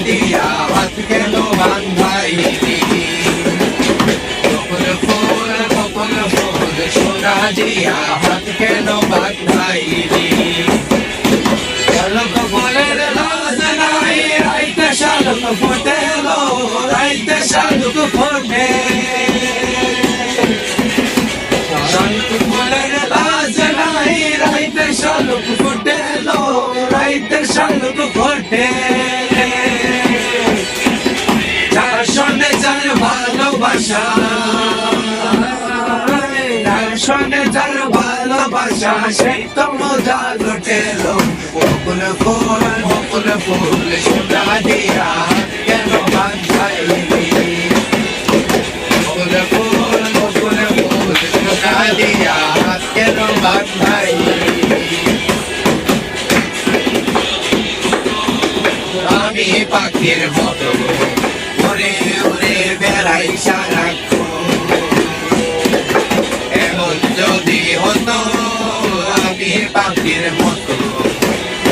দিয়া হাত কেন বান্ধাইলি কখন ফুল কখন ফুল সোনা দিয়া হাত কেন বান্ধাইলি শালক ফুলের লাজ নাই রাইতে শালক ফুটে লো রাইতে শালক ফুটে শালক ফুলের লাজ নাই রাইতে শালক ফুটে লো রাইতে শালক ফুটে সঙ্গে যার ভালোবাসা, সেই তো মজা লুটেলো বকুল ফুল বকুল ফুল সোনা দিয়া কেন বাঁধাইলি? বকুল ফুল বকুল ফুল সোনা দিয়া কেন আমি পাখির মতো পাখির মতো।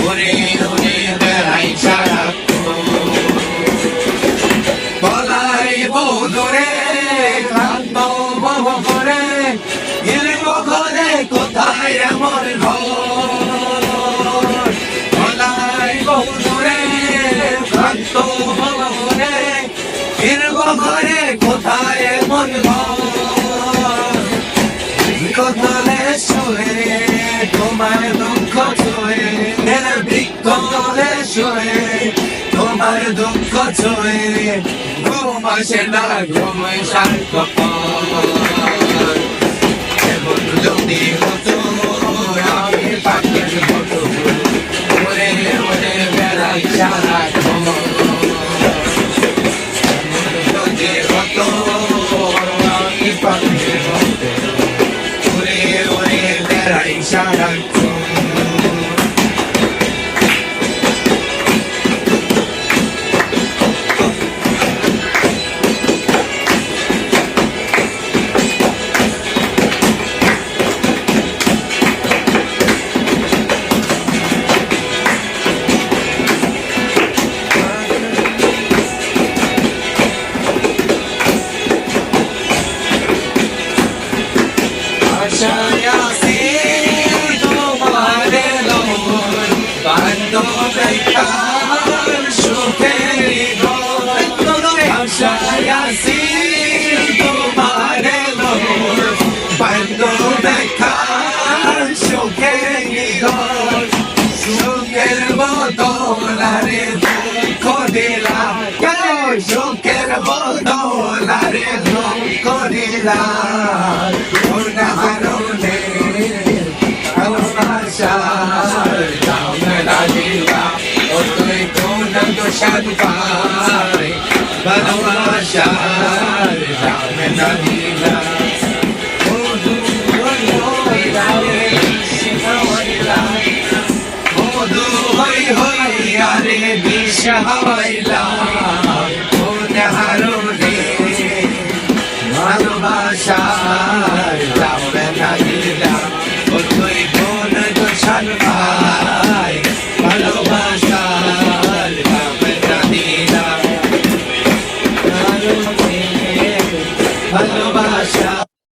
উড়ে উড়ে বেড়াই সারাক্ষণ বলাই বৌদরে ক্লান্ত বহ করে ঘরে কোথায় এমন ঘর দুঃখ ছুঁয়ে ঘুম আসে না ঘুমে শান্ত যদি হতো আশায় আছি তোমার লোন বান্ধব সুখের আশায় আছি তোমার লোন বান্ধব সুখের সুখের বদলারে দুঃখ দিলাম সুখের বদলারে দুঃখ দিলাম संसार राम राजीवा और तुम्हें को नंद शंकर बनवासार राम राजीवा रे विषहला पुनः रे मानवासार